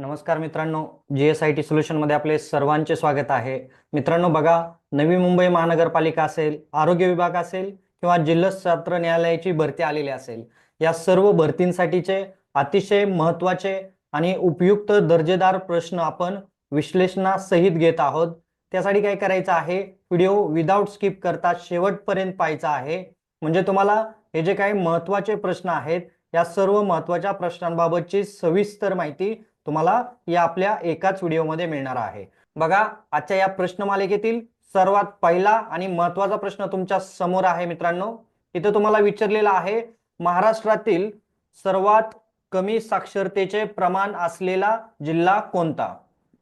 नमस्कार मित्रांनो G S I T सोल्युशनमध्ये आपले सर्वांचे स्वागत आहे. मित्रांनो बघा नवी मुंबई महानगरपालिका असेल आरोग्य विभाग असेल किंवा जिल्हा सत्र न्यायालयाची भरती आलेली असेल या सर्व भरतींसाठीचे अतिशय महत्त्वाचे आणि उपयुक्त दर्जेदार प्रश्न आपण विश्लेषणासहित घेत आहोत. त्यासाठी काय करायचं आहे? व्हिडिओ विदाऊट स्किप करता शेवटपर्यंत पाहायचा आहे. म्हणजे तुम्हाला हे जे काही महत्त्वाचे प्रश्न आहेत या सर्व महत्त्वाच्या प्रश्नांबाबतची सविस्तर माहिती तुम्हाला या आपल्या एकाच व्हिडिओमध्ये मिळणार आहे. बघा आजच्या या प्रश्नमालिकेतील सर्वात पहिला आणि महत्त्वाचा प्रश्न तुमच्यासमोर आहे मित्रांनो. इथे तुम्हाला विचारलेला आहे महाराष्ट्रातील सर्वात कमी साक्षरतेचे प्रमाण असलेला जिल्हा कोणता?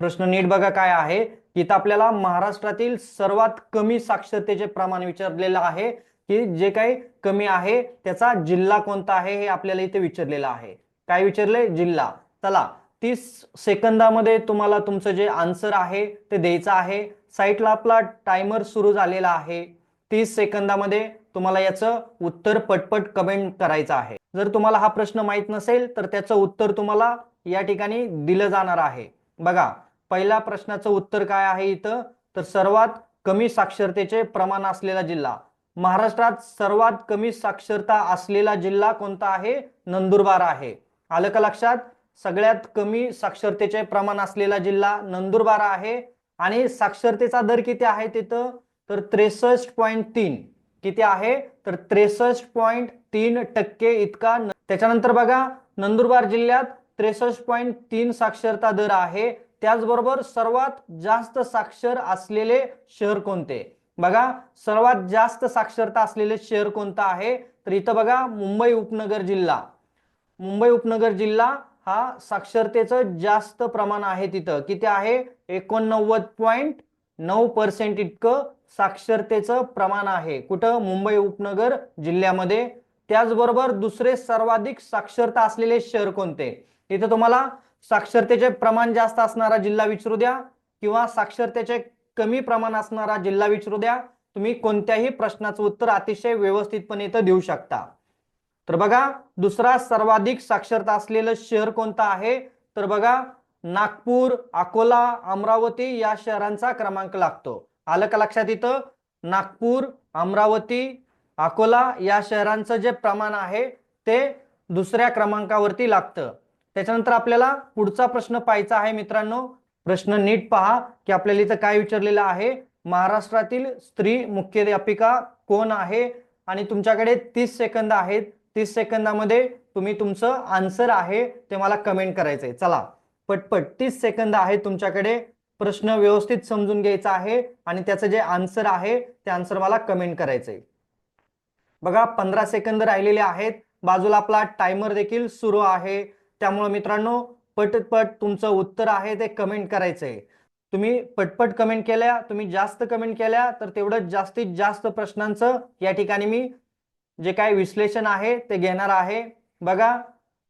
प्रश्न नीट बघा काय आहे. इथं आपल्याला महाराष्ट्रातील सर्वात कमी साक्षरतेचे प्रमाण विचारलेलं आहे की जे काही कमी आहे त्याचा जिल्हा कोणता आहे हे आपल्याला इथे विचारलेलं आहे. काय विचारले जिल्हा. चला तीस सेकंदामध्ये तुम्हाला तुमचं जे आन्सर आहे ते द्यायचं आहे. साईटला आपला टायमर सुरू झालेला आहे. तीस सेकंदामध्ये तुम्हाला याचं उत्तर पटपट कमेंट करायचं आहे. जर तुम्हाला हा प्रश्न माहीत नसेल तर त्याचं उत्तर तुम्हाला या ठिकाणी दिलं जाणार आहे. बघा पहिल्या प्रश्नाचं उत्तर काय आहे इथं? तर सर्वात कमी साक्षरतेचे प्रमाण असलेला जिल्हा. महाराष्ट्रात सर्वात कमी साक्षरता असलेला जिल्हा कोणता आहे? नंदुरबार आहे. आलं का लक्षात? सगळ्यात कमी साक्षरतेचे प्रमाण असलेला जिल्हा नंदुरबार आहे. आणि साक्षरतेचा दर किती आहे तिथं? तर त्रेसष्ट पॉईंट तीन. किती आहे? तर त्रेसष्ट पॉईंट तीन टक्के इतका त्याच्यानंतर बघा नंदुरबार जिल्ह्यात त्रेसष्ट पॉईंट तीन साक्षरता दर आहे. त्याचबरोबर सर्वात जास्त साक्षर असलेले शहर कोणते? बघा सर्वात जास्त साक्षरता असलेले शहर कोणतं आहे? तर इथं बघा मुंबई उपनगर जिल्हा. मुंबई उपनगर जिल्हा हा साक्षरतेचं जास्त प्रमाण आहे तिथं. किती आहे? एकोणनव्वद पॉईंट नऊ पर्सेंट इतकं साक्षरतेचं प्रमाण आहे. कुठं? मुंबई उपनगर जिल्ह्यामध्ये. त्याचबरोबर दुसरे सर्वाधिक साक्षरता असलेले शहर कोणते? इथं तुम्हाला साक्षरतेचे प्रमाण जास्त असणारा जिल्हा विचारू द्या किंवा साक्षरतेचे कमी प्रमाण असणारा जिल्हा विचारू द्या. तुम्ही कोणत्याही प्रश्नाचं उत्तर अतिशय व्यवस्थितपणे इथं देऊ शकता. तर बघा दुसरा सर्वाधिक साक्षरता असलेलं शहर कोणतं आहे? तर बघा नागपूर अकोला अमरावती या शहरांचा क्रमांक लागतो. आलं का लक्षात इथं? नागपूर अमरावती अकोला या शहरांचं जे प्रमाण आहे ते दुसऱ्या क्रमांकावरती लागतं. त्याच्यानंतर आपल्याला पुढचा प्रश्न पाहायचा आहे मित्रांनो. प्रश्न नीट पहा की आपल्याला इथं काय विचारलेलं आहे? महाराष्ट्रातील स्त्री मुख्याध्यापिका कोण आहे? आणि तुमच्याकडे तीस सेकंद आहेत. तीस सेकंदामध्ये तुम्ही तुमचं आन्सर आहे ते मला कमेंट करायचंय. चला पटपट तीस सेकंद आहेत तुमच्याकडे. प्रश्न व्यवस्थित समजून घ्यायचा आहे आणि त्याचं जे आन्सर आहे ते आन्सर मला कमेंट करायचंय. बघा पंधरा सेकंद राहिलेले आहेत. बाजूला आपला टायमर देखील सुरू आहे. त्यामुळे मित्रांनो पटपट तुमचं उत्तर आहे ते कमेंट करायचंय. तुम्ही पटपट कमेंट केल्या तुम्ही जास्त कमेंट केल्या तर तेवढं जास्तीत जास्त प्रश्नांचं या ठिकाणी मी जे काय विश्लेषण आहे ते घेणार आहे. बघा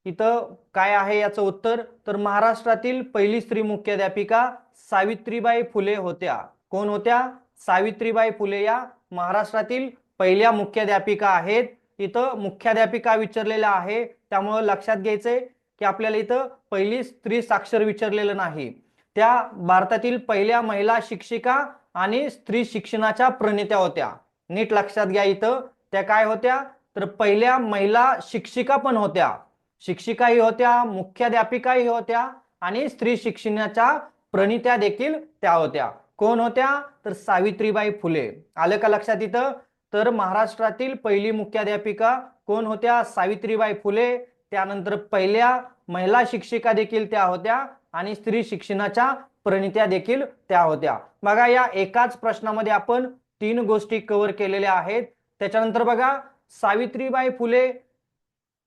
इथं काय आहे याचं उत्तर? तर महाराष्ट्रातील पहिली स्त्री मुख्याध्यापिका सावित्रीबाई फुले होत्या. कोण होत्या? सावित्रीबाई फुले या महाराष्ट्रातील पहिल्या मुख्याध्यापिका आहेत. इथं मुख्याध्यापिका विचारलेल्या आहे. त्यामुळं लक्षात घ्यायचंय की आपल्याला इथं पहिली स्त्री साक्षर विचारलेलं नाही. त्या भारतातील पहिल्या महिला शिक्षिका आणि स्त्री शिक्षणाच्या प्रणेत्या होत्या. नीट लक्षात घ्या इथं. त्या काय होत्या? तर पहिल्या महिला शिक्षिका पण होत्या. शिक्षिकाही होत्या मुख्याध्यापिकाही होत्या आणि स्त्री शिक्षणाच्या प्रणित्या देखील त्या होत्या. कोण होत्या? तर सावित्रीबाई फुले. आलं का लक्षात इथं? तर महाराष्ट्रातील पहिली मुख्याध्यापिका कोण होत्या? सावित्रीबाई फुले. त्यानंतर पहिल्या महिला शिक्षिका देखील त्या होत्या आणि स्त्री शिक्षणाच्या प्रणित्या देखील त्या होत्या. बघा या एकाच प्रश्नामध्ये आपण तीन गोष्टी कव्हर केलेल्या आहेत. त्याच्यानंतर बघा सावित्रीबाई फुले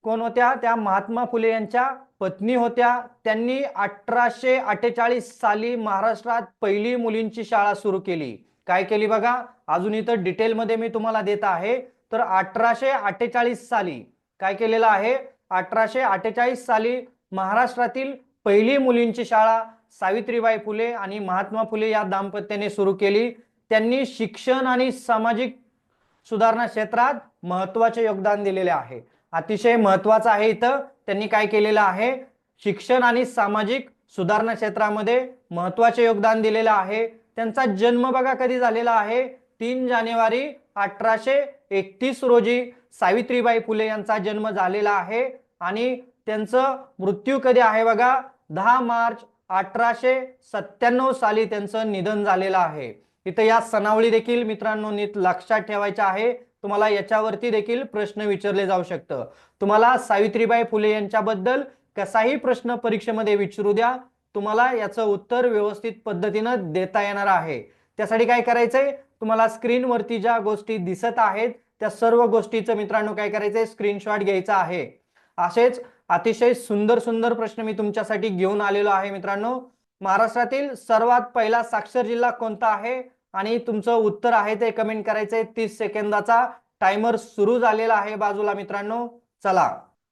कोण होत्या? त्या महात्मा फुले यांच्या पत्नी होत्या. त्यांनी अठराशे अठ्ठेचाळीस साली महाराष्ट्रात पहिली मुलींची शाळा सुरू केली. काय केली बघा? अजून इथं डिटेलमध्ये मी तुम्हाला देत आहे. तर अठराशे अठ्ठेचाळीस साली काय केलेलं आहे? अठराशे अठ्ठेचाळीस साली महाराष्ट्रातील पहिली मुलींची शाळा सावित्रीबाई फुले आणि महात्मा फुले या दाम्पत्याने सुरू केली. त्यांनी शिक्षण आणि सामाजिक सुधारणा क्षेत्रात महत्त्वाचे योगदान दिलेले आहे. अतिशय महत्वाचं आहे इथं. त्यांनी काय केलेलं आहे? शिक्षण आणि सामाजिक सुधारणा क्षेत्रामध्ये महत्त्वाचे योगदान दिलेलं आहे. त्यांचा जन्म बघा कधी झालेला आहे? तीन जानेवारी अठराशे एकतीस रोजी सावित्रीबाई फुले यांचा जन्म झालेला आहे. आणि त्यांचं मृत्यू कधी आहे बघा? दहा मार्च अठराशे सत्त्याण्णव साली त्यांचं निधन झालेलं आहे. इथं या सणावळी देखील मित्रांनो नीट लक्षात ठेवायच्या आहे. तुम्हाला याच्यावरती देखील प्रश्न विचारले जाऊ शकतं. तुम्हाला सावित्रीबाई फुले यांच्याबद्दल कसाही प्रश्न परीक्षेमध्ये विचारू द्या. तुम्हाला याचं उत्तर व्यवस्थित पद्धतीनं देता येणार आहे. त्यासाठी काय करायचंय? तुम्हाला स्क्रीनवरती ज्या गोष्टी दिसत आहेत त्या सर्व गोष्टीचं मित्रांनो काय करायचंय? स्क्रीनशॉट घ्यायचा आहे. असेच अतिशय सुंदर सुंदर प्रश्न मी तुमच्यासाठी घेऊन आलेलो आहे मित्रांनो. महाराष्ट्रातील सर्वात पहिला साक्षर जिल्हा कोणता आहे? आणि तुमचं उत्तर आहे ते कमेंट करायचंय. तीस सेकंदाचा टायमर सुरू झालेला आहे बाजूला मित्रांनो. चला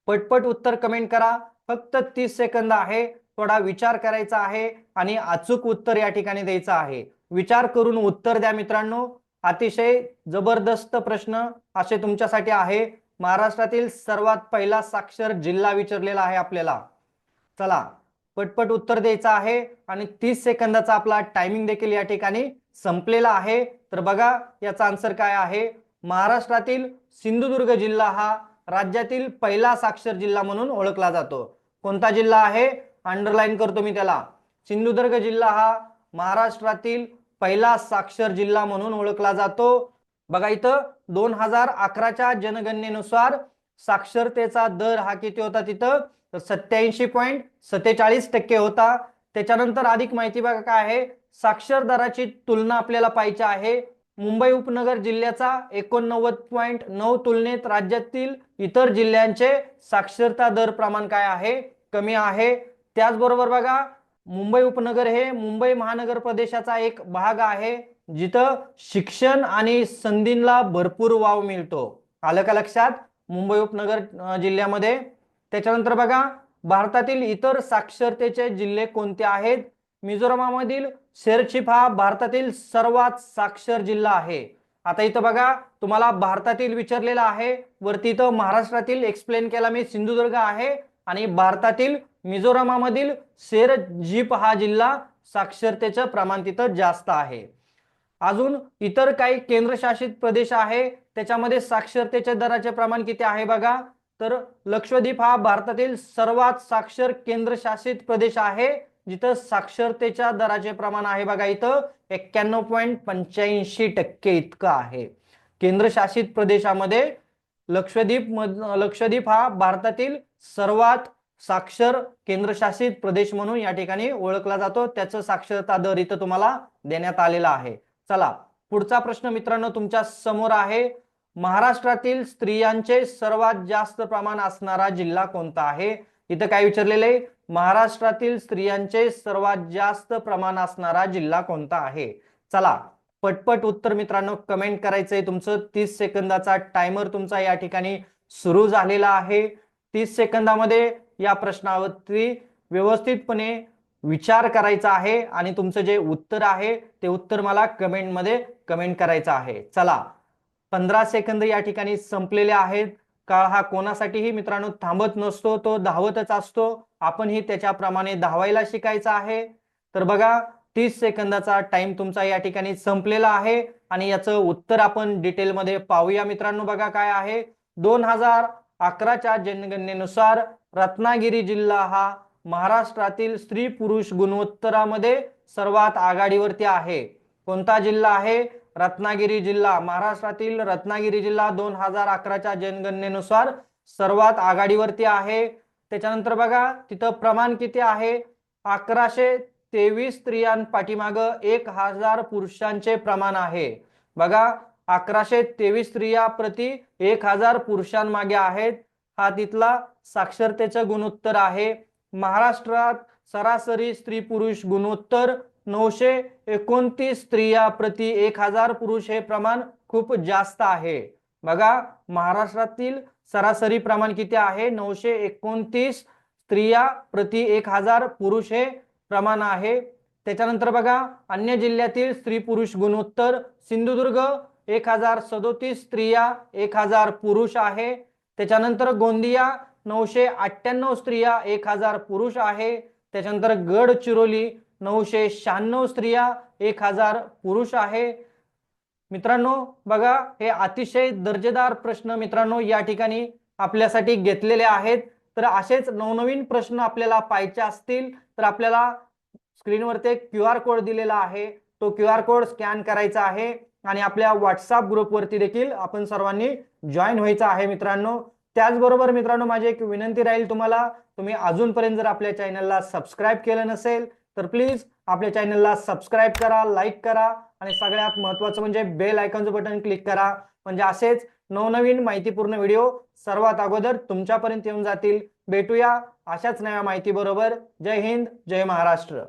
पटपट उत्तर कमेंट करा. फक्त तीस सेकंद आहे. थोडा विचार करायचा आहे आणि अचूक उत्तर या ठिकाणी द्यायचं आहे. विचार करून उत्तर द्या मित्रांनो. अतिशय जबरदस्त प्रश्न असे तुमच्यासाठी आहे. महाराष्ट्रातील सर्वात पहिला साक्षर जिल्हा विचारलेला आहे आपल्याला. चला पटपट उत्तर द्यायचं आहे आणि तीस सेकंदाचा आपला टायमिंग देखील या ठिकाणी संपलेला आहे. तर बघा याचा आन्सर काय आहे? महाराष्ट्रातील सिंधुदुर्ग जिल्हा हा राज्यातील पहिला साक्षर जिल्हा म्हणून ओळखला जातो. कोणता जिल्हा आहे? अंडरलाईन करतो मी त्याला. सिंधुदुर्ग जिल्हा हा महाराष्ट्रातील पहिला साक्षर जिल्हा म्हणून ओळखला जातो. बघा इथं दोन हजार अकराच्या जनगणनेनुसार साक्षरतेचा दर हा किती होता तिथं? सत्याऐंशी पॉईंट सत्तेचाळीस टक्के होता. त्याच्यानंतर अधिक माहिती बघा काय आहे? साक्षर दराची तुलना आपल्याला पाहिजे आहे. मुंबई उपनगर जिल्ह्याचा एकोणनव्वद पॉईंट नऊ तुलनेत राज्यातील इतर जिल्ह्यांचे साक्षरता दर प्रमाण काय आहे? कमी आहे. त्याचबरोबर बघा मुंबई उपनगर हे मुंबई महानगर प्रदेशाचा एक भाग आहे जिथं शिक्षण आणि संधींना भरपूर वाव मिळतो. आलं का लक्षात? मुंबई उपनगर जिल्ह्यामध्ये त्याच्यानंतर बघा भारतातील इतर साक्षरतेचे जिल्हे कोणते आहेत? मिझोरामामधील शेरचिप हा भारतातील सर्वात साक्षर जिल्हा आहे. आता इथं बघा तुम्हाला भारतातील विचारलेला आहे. वरती इथं महाराष्ट्रातील एक्सप्लेन केला मी सिंधुदुर्ग आहे आणि भारतातील मिझोरामामधील शेरजीप हा जिल्हा साक्षरतेचं प्रमाण तिथं जास्त आहे. अजून इतर काही केंद्रशासित प्रदेश आहे त्याच्यामध्ये साक्षरतेच्या दराचे प्रमाण किती आहे बघा? तर लक्षद्वीप हा भारतातील सर्वात साक्षर केंद्रशासित प्रदेश आहे जिथं साक्षरतेच्या दराचे प्रमाण आहे बघा इथं एक्क्याण्णव पॉईंट पंच्याऐंशी टक्के इतकं आहे. केंद्रशासित प्रदेशामध्ये लक्षद्वीप मध लक्षद्वीप हा भारतातील सर्वात साक्षर केंद्रशासित प्रदेश म्हणून या ठिकाणी ओळखला जातो. त्याचं साक्षरता दर इथं तुम्हाला देण्यात आलेला आहे. चला पुढचा प्रश्न मित्रांनो तुमच्यासमोर आहे. महाराष्ट्रातील स्त्रियांचे सर्वात जास्त प्रमाण असणारा जिल्हा कोणता आहे? इथं काय विचारलेलं आहे? महाराष्ट्रातील स्त्रियांचे सर्वात जास्त प्रमाण असणारा जिल्हा कोणता आहे? चला पटपट उत्तर मित्रांनो कमेंट करायचंय तुमचं. तीस सेकंदाचा टायमर तुमचा या ठिकाणी सुरू झालेला आहे. तीस सेकंदामध्ये या प्रश्नावरती व्यवस्थितपणे विचार करायचा आहे आणि तुमचं जे उत्तर आहे ते उत्तर मला कमेंटमध्ये कमेंट करायचं आहे. चला पंधरा सेकंद या ठिकाणी संपलेले आहेत. काळ हा कोणासाठीही मित्रांनो थांबत नसतो तो धावतच असतो. आपणही त्याच्याप्रमाणे धावायला शिकायचं आहे. तर बघा तीस सेकंदाचा टाइम तुमचा या ठिकाणी संपलेला आहे. आणि याचं उत्तर आपण डिटेलमध्ये पाहूया मित्रांनो बघा काय आहे. दोन हजार अकराच्या जनगणनेनुसार रत्नागिरी जिल्हा हा महाराष्ट्रातील स्त्री पुरुष गुणोत्तरामध्ये सर्वात आघाडीवरती आहे. कोणता जिल्हा आहे? रत्नागिरी जिल्हा महाराष्ट्रातील रत्नागिरी जिल्हा दोन हजार अकराच्या जनगणनेनुसार सर्वात आघाडीवरती आहे. त्याच्यानंतर बघा तिथं प्रमाण किती आहे? अकराशे तेवीस स्त्रियांपाठीमाग एक हजार पुरुषांचे प्रमाण आहे. बघा अकराशे तेवीस स्त्रिया प्रति एक हजार पुरुषांमागे आहेत. हा तिथला साक्षरतेचं गुणोत्तर आहे. महाराष्ट्रात सरासरी स्त्री पुरुष गुणोत्तर नऊशे एकोणतीस स्त्रिया प्रति एक हजार पुरुष हे प्रमाण खूप जास्त आहे. बघा महाराष्ट्रातील सरासरी प्रमाण किती आहे? नऊशे एकोणतीस स्त्रिया प्रति एक हजार पुरुष हे प्रमाण आहे. त्याच्यानंतर बघा अन्य जिल्ह्यातील स्त्री पुरुष गुणोत्तर सिंधुदुर्ग एक हजार सदोतीस स्त्रिया एक हजार पुरुष आहे. त्याच्यानंतर गोंदिया नऊशे अठ्ठ्याण्णव स्त्रिया एक हजार पुरुष आहे. त्याच्यानंतर गडचिरोली नऊशे शहाण्णव स्त्रिया एक हजार पुरुष आहे. मित्रांनो बघा हे अतिशय दर्जेदार प्रश्न मित्रांनो या ठिकाणी आपल्यासाठी घेतलेले आहेत. तर असेच नवनवीन प्रश्न आपल्याला पाहायचे असतील तर आपल्याला स्क्रीनवरती एक क्यू आर कोड दिलेला आहे. तो क्यू आर कोड स्कॅन करायचा आहे आणि आपल्या व्हॉट्सअप ग्रुपवरती देखील आपण सर्वांनी जॉईन व्हायचं आहे मित्रांनो. त्याचबरोबर मित्रांनो माझी एक विनंती राहील तुम्हाला तुम्ही अजूनपर्यंत जर आपल्या चॅनलला सबस्क्राईब केलं नसेल तर प्लीज आपल्या चॅनलला सबस्क्राईब करा लाईक करा आणि सगळ्यात महत्त्वाचं म्हणजे बेल आयकॉनचं बटन क्लिक करा. म्हणजे असेच नवनवीन माहितीपूर्ण व्हिडिओ सर्वात अगोदर तुमच्यापर्यंत येऊन जातील. भेटूया अशाच नव्या माहिती बरोबर जय हिंद जय महाराष्ट्र.